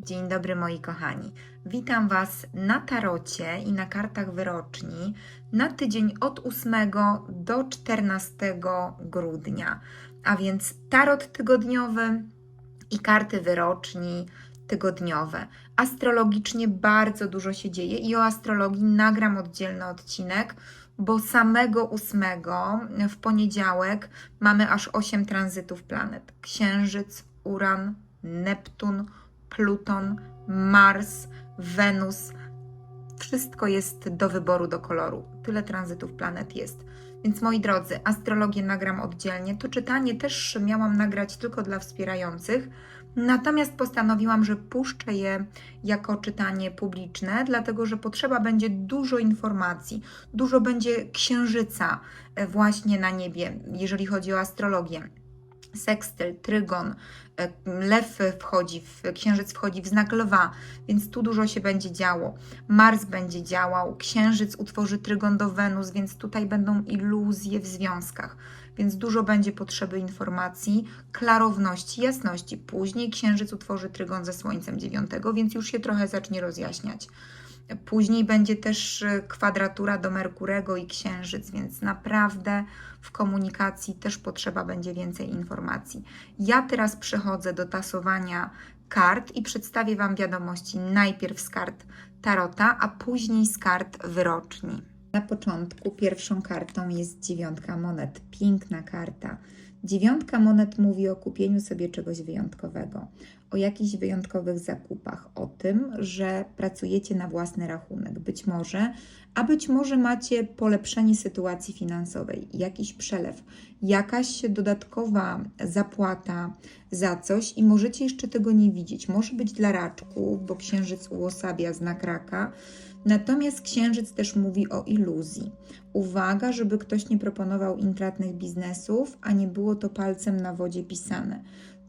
Dzień dobry moi kochani. Witam Was na tarocie i na kartach wyroczni na tydzień od 8 do 14 grudnia. A więc tarot tygodniowy i karty wyroczni tygodniowe. Astrologicznie bardzo dużo się dzieje i o astrologii nagram oddzielny odcinek, bo samego 8 w poniedziałek mamy aż 8 tranzytów planet. Księżyc, Uran, Neptun, Pluton, Mars, Wenus. Wszystko jest do wyboru, do koloru. Tyle tranzytów planet jest. Więc moi drodzy, astrologię nagram oddzielnie. To czytanie też miałam nagrać tylko dla wspierających. Natomiast postanowiłam, że puszczę je jako czytanie publiczne, dlatego że potrzeba będzie dużo informacji, dużo będzie księżyca e, właśnie na niebie, jeżeli chodzi o astrologię. Sekstyl, trygon, e, lew wchodzi, w, księżyc wchodzi w znak lwa, więc tu dużo się będzie działo. Mars będzie działał, księżyc utworzy trygon do Wenus, więc tutaj będą iluzje w związkach, więc dużo będzie potrzeby informacji, klarowności, jasności. Później księżyc utworzy trygon ze słońcem dziewiątego, więc już się trochę zacznie rozjaśniać. Później będzie też e, kwadratura do Merkurego i Księżyc, więc naprawdę w komunikacji też potrzeba będzie więcej informacji. Ja teraz przechodzę do tasowania kart i przedstawię Wam wiadomości najpierw z kart Tarota, a później z kart wyroczni. Na początku pierwszą kartą jest dziewiątka monet. Piękna karta. Dziewiątka monet mówi o kupieniu sobie czegoś wyjątkowego, o jakichś wyjątkowych zakupach, o tym, że pracujecie na własny rachunek, być może, a być może macie polepszenie sytuacji finansowej, jakiś przelew, jakaś dodatkowa zapłata za coś i możecie jeszcze tego nie widzieć. Może być dla raczków, bo księżyc uosabia znak raka. Natomiast księżyc też mówi o iluzji. Uwaga, żeby ktoś nie proponował intratnych biznesów, a nie było to palcem na wodzie pisane.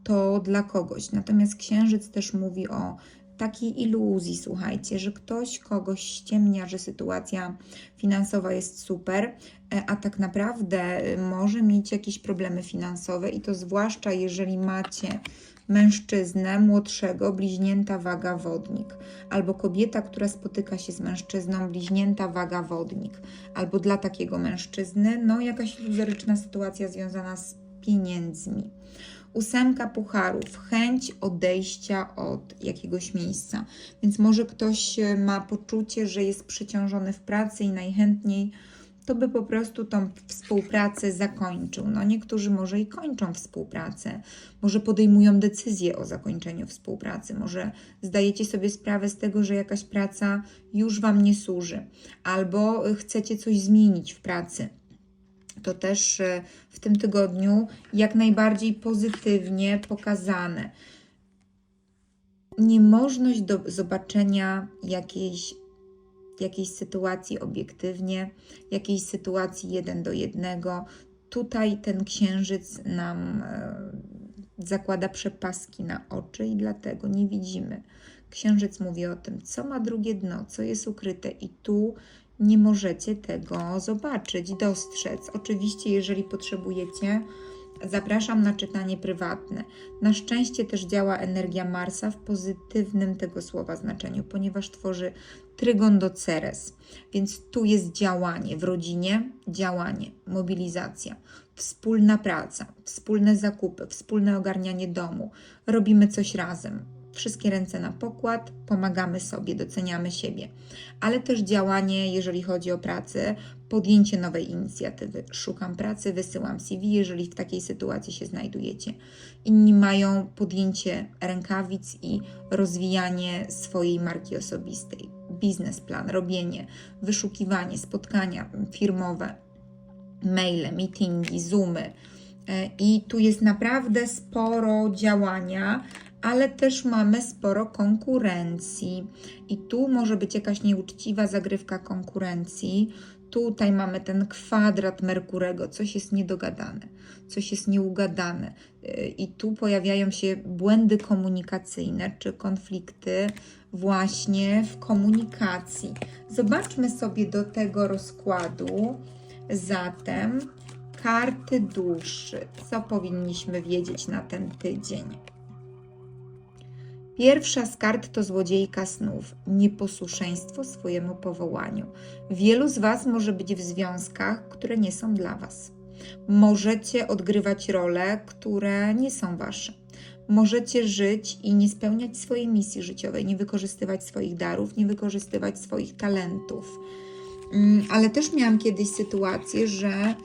To dla kogoś. Natomiast księżyc też mówi o takiej iluzji, słuchajcie, że ktoś kogoś ściemnia, że sytuacja finansowa jest super, e, a tak naprawdę e, może mieć jakieś problemy finansowe i to zwłaszcza jeżeli macie mężczyznę młodszego, bliźnięta waga wodnik, albo kobieta, która spotyka się z mężczyzną, bliźnięta waga wodnik, albo dla takiego mężczyzny, no jakaś iluzoryczna sytuacja związana z pieniędzmi. Ósemka pucharów, chęć odejścia od jakiegoś miejsca. Więc może ktoś e, ma poczucie, że jest przeciążony w pracy i najchętniej to by po prostu tą współpracę zakończył. No niektórzy może i kończą współpracę, może podejmują decyzję o zakończeniu współpracy, może zdajecie sobie sprawę z tego, że jakaś praca już Wam nie służy, albo chcecie coś zmienić w pracy. To też e, w tym tygodniu jak najbardziej pozytywnie pokazane. Niemożność do zobaczenia jakiejś jakiejś sytuacji obiektywnie, jakiejś sytuacji jeden do jednego. Tutaj ten księżyc nam e, zakłada przepaski na oczy i dlatego nie widzimy. Księżyc mówi o tym, co ma drugie dno, co jest ukryte, i tu nie możecie tego zobaczyć, dostrzec. Oczywiście, jeżeli potrzebujecie, Zapraszam na czytanie prywatne. Na szczęście też działa energia Marsa w pozytywnym tego słowa znaczeniu, ponieważ tworzy trygon do Ceres. Więc tu jest działanie w rodzinie, działanie, mobilizacja, wspólna praca, wspólne zakupy, wspólne ogarnianie domu. Robimy coś razem wszystkie ręce na pokład, pomagamy sobie, doceniamy siebie, ale też działanie, jeżeli chodzi o pracę, podjęcie nowej inicjatywy. Szukam pracy, wysyłam CV, jeżeli w takiej sytuacji się znajdujecie. Inni mają podjęcie rękawic i rozwijanie swojej marki osobistej, biznesplan, robienie, wyszukiwanie, spotkania firmowe, maile, meetingi, zoomy. E, I tu jest naprawdę sporo działania, ale też mamy sporo konkurencji. I tu może być jakaś nieuczciwa zagrywka konkurencji. Tutaj mamy ten kwadrat Merkurego, coś jest niedogadane, coś jest nieugadane. I tu pojawiają się błędy komunikacyjne czy konflikty właśnie w komunikacji. Zobaczmy sobie do tego rozkładu zatem karty duszy. Co powinniśmy wiedzieć na ten tydzień? Pierwsza z kart to złodziejka snów, nieposłuszeństwo swojemu powołaniu. Wielu z Was może być w związkach, które nie są dla Was. Możecie odgrywać role, które nie są Wasze. Możecie żyć i nie spełniać swojej misji życiowej, nie wykorzystywać swoich darów, nie wykorzystywać swoich talentów. Mm, Ale też miałam kiedyś sytuację, że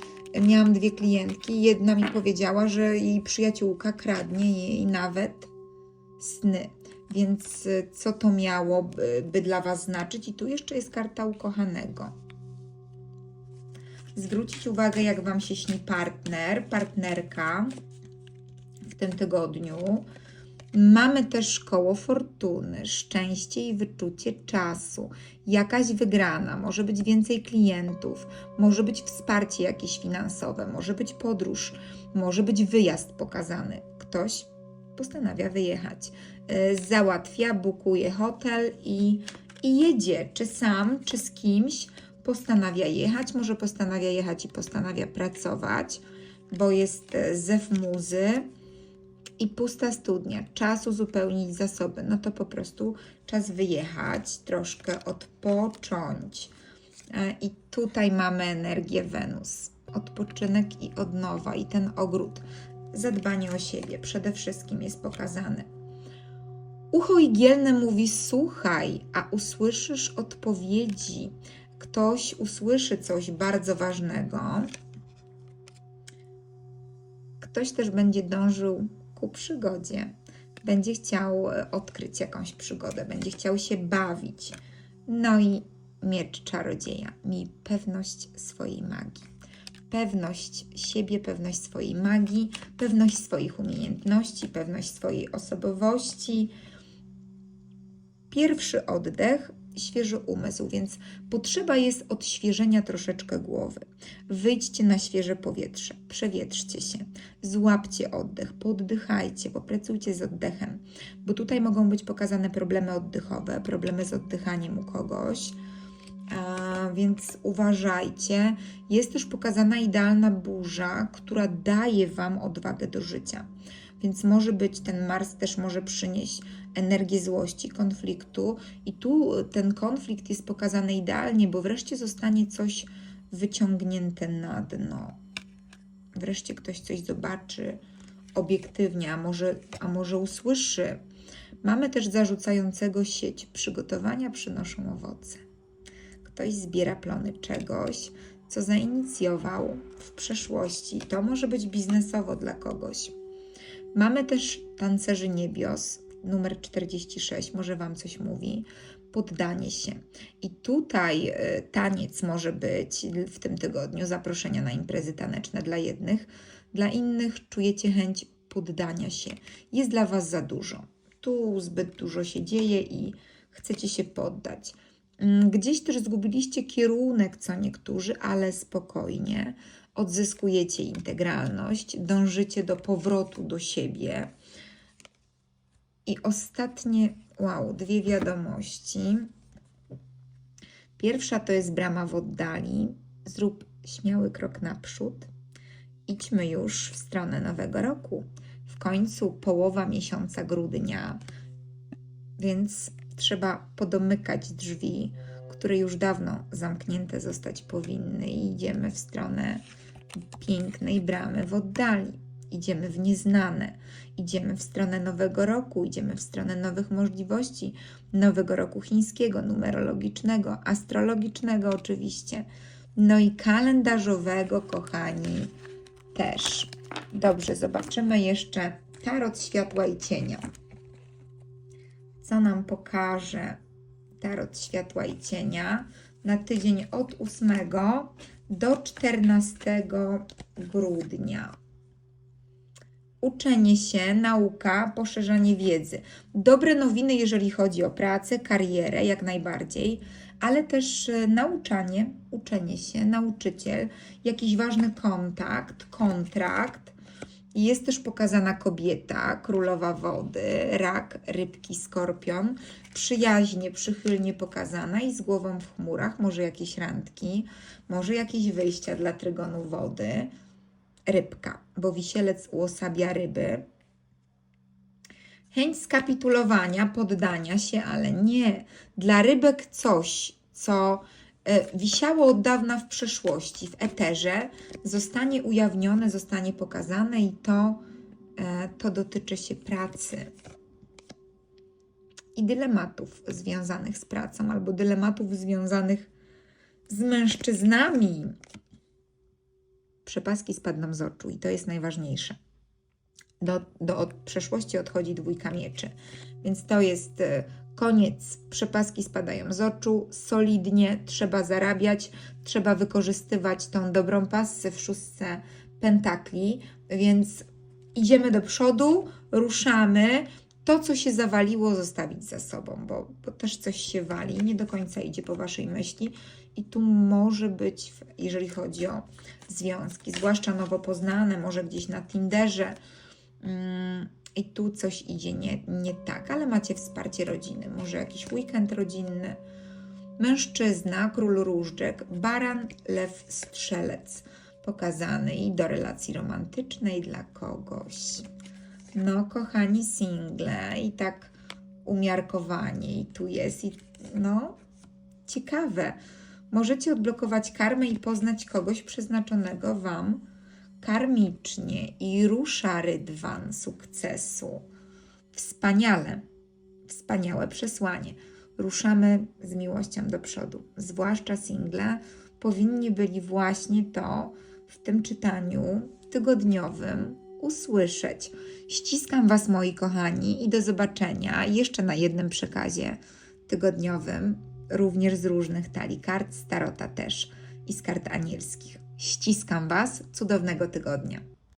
miałam dwie klientki. Jedna mi powiedziała, że jej przyjaciółka kradnie jej nawet sny. Więc y, co to miałoby by dla Was znaczyć? I tu jeszcze jest karta ukochanego. Zwrócić uwagę, jak Wam się śni partner, partnerka w tym tygodniu. Mamy też koło fortuny, szczęście i wyczucie czasu, jakaś wygrana, może być więcej klientów, może być wsparcie jakieś finansowe, może być podróż, może być wyjazd pokazany. Ktoś postanawia wyjechać, y, załatwia, bukuje hotel i, i jedzie, czy sam, czy z kimś. Postanawia jechać, może postanawia jechać i postanawia pracować, bo jest y, zew muzy i pusta studnia, czas uzupełnić zasoby, no to po prostu czas wyjechać, troszkę odpocząć. E, I tutaj mamy energię Wenus. Odpoczynek i odnowa, i ten ogród. Zadbanie o siebie przede wszystkim jest pokazane. Ucho igielne mówi: Słuchaj, a usłyszysz odpowiedzi. Ktoś usłyszy coś bardzo ważnego. Ktoś też będzie dążył ku przygodzie. Będzie chciał e, odkryć jakąś przygodę, będzie chciał się bawić. No i miecz czarodzieja mi pewność swojej magii. Pewność siebie, pewność swojej magii, pewność swoich umiejętności, pewność swojej osobowości. Pierwszy oddech, świeży umysł, więc potrzeba jest odświeżenia troszeczkę głowy. Wyjdźcie na świeże powietrze, przewietrzcie się, złapcie oddech, poddychajcie, popracujcie z oddechem, bo tutaj mogą być pokazane problemy oddechowe, problemy z oddychaniem u kogoś. Więc uważajcie. Jest też pokazana idealna burza, która daje Wam odwagę do życia. Więc może być ten Mars też może przynieść energię złości, konfliktu, i tu ten konflikt jest pokazany idealnie, bo wreszcie zostanie coś wyciągnięte na dno. Wreszcie ktoś coś zobaczy obiektywnie, a może, a może usłyszy. Mamy też zarzucającego sieć. Przygotowania przynoszą owoce. Ktoś zbiera plony czegoś, co zainicjował w przeszłości. To może być biznesowo dla kogoś. Mamy też tancerzy niebios, numer 46, może Wam coś mówi. Poddanie się. I tutaj y, taniec może być w tym tygodniu, zaproszenia na imprezy taneczne dla jednych, dla innych czujecie chęć poddania się. Jest dla Was za dużo. Tu zbyt dużo się dzieje i chcecie się poddać. Mm, Gdzieś też zgubiliście kierunek, co niektórzy, ale spokojnie. Odzyskujecie integralność, dążycie do powrotu do siebie. I ostatnie, wow, dwie wiadomości. Pierwsza to jest brama w oddali. Zrób śmiały krok naprzód. Idźmy już w stronę nowego roku. W końcu połowa miesiąca grudnia, więc trzeba podomykać drzwi, które już dawno zamknięte zostać powinny, i idziemy w stronę pięknej bramy w oddali. Idziemy w nieznane, idziemy w stronę nowego roku, idziemy w stronę nowych możliwości, nowego roku chińskiego, numerologicznego, astrologicznego oczywiście, no i kalendarzowego, kochani, też. Dobrze, zobaczymy jeszcze tarot światła i cienia. Co nam pokaże tarot światła i cienia na tydzień od 8 do 14 grudnia? Uczenie się, nauka, poszerzanie wiedzy. Dobre nowiny, jeżeli chodzi o pracę, karierę, jak najbardziej, ale też e, nauczanie, uczenie się, nauczyciel, jakiś ważny kontakt, kontrakt. Jest też pokazana kobieta, królowa wody, rak, rybki, skorpion, przyjaźnie, przychylnie pokazana i z głową w chmurach, może jakieś randki, może jakieś wyjścia dla trygonu wody, rybka, bo wisielec uosabia ryby. Chęć skapitulowania, poddania się, ale nie. Dla rybek coś, co wisiało od dawna w przeszłości, w eterze, zostanie ujawnione, zostanie pokazane i to, e, to dotyczy się pracy i dylematów związanych z pracą, albo dylematów związanych z mężczyznami. Przepaski spadną z oczu i to jest najważniejsze. Do, do od przeszłości odchodzi dwójka mieczy, więc to jest e, koniec. Przepaski spadają z oczu, solidnie trzeba zarabiać, trzeba wykorzystywać tą dobrą passę w szóstce pentakli, więc idziemy do przodu, ruszamy. To, co się zawaliło, zostawić za sobą, bo, bo też coś się wali, nie do końca idzie po waszej myśli. I tu może być, jeżeli chodzi o związki, zwłaszcza nowo poznane, może gdzieś na Tinderze, mm, i tu coś idzie nie, nie tak, ale macie wsparcie rodziny, może jakiś weekend rodzinny. Mężczyzna, król różdżek, baran, lew, strzelec pokazany i do relacji romantycznej dla kogoś. No, kochani single, i tak umiarkowanie, i tu jest, i no, ciekawe. Możecie odblokować karmę i poznać kogoś przeznaczonego Wam karmicznie i rusza rydwan sukcesu. Wspaniale, wspaniałe przesłanie. Ruszamy z miłością do przodu. Zwłaszcza single powinni byli właśnie to w tym czytaniu tygodniowym usłyszeć. Ściskam Was, moi kochani, i do zobaczenia jeszcze na jednym przekazie tygodniowym, również z różnych talii kart, z tarota też i z kart anielskich. Ściskam Was, cudownego tygodnia.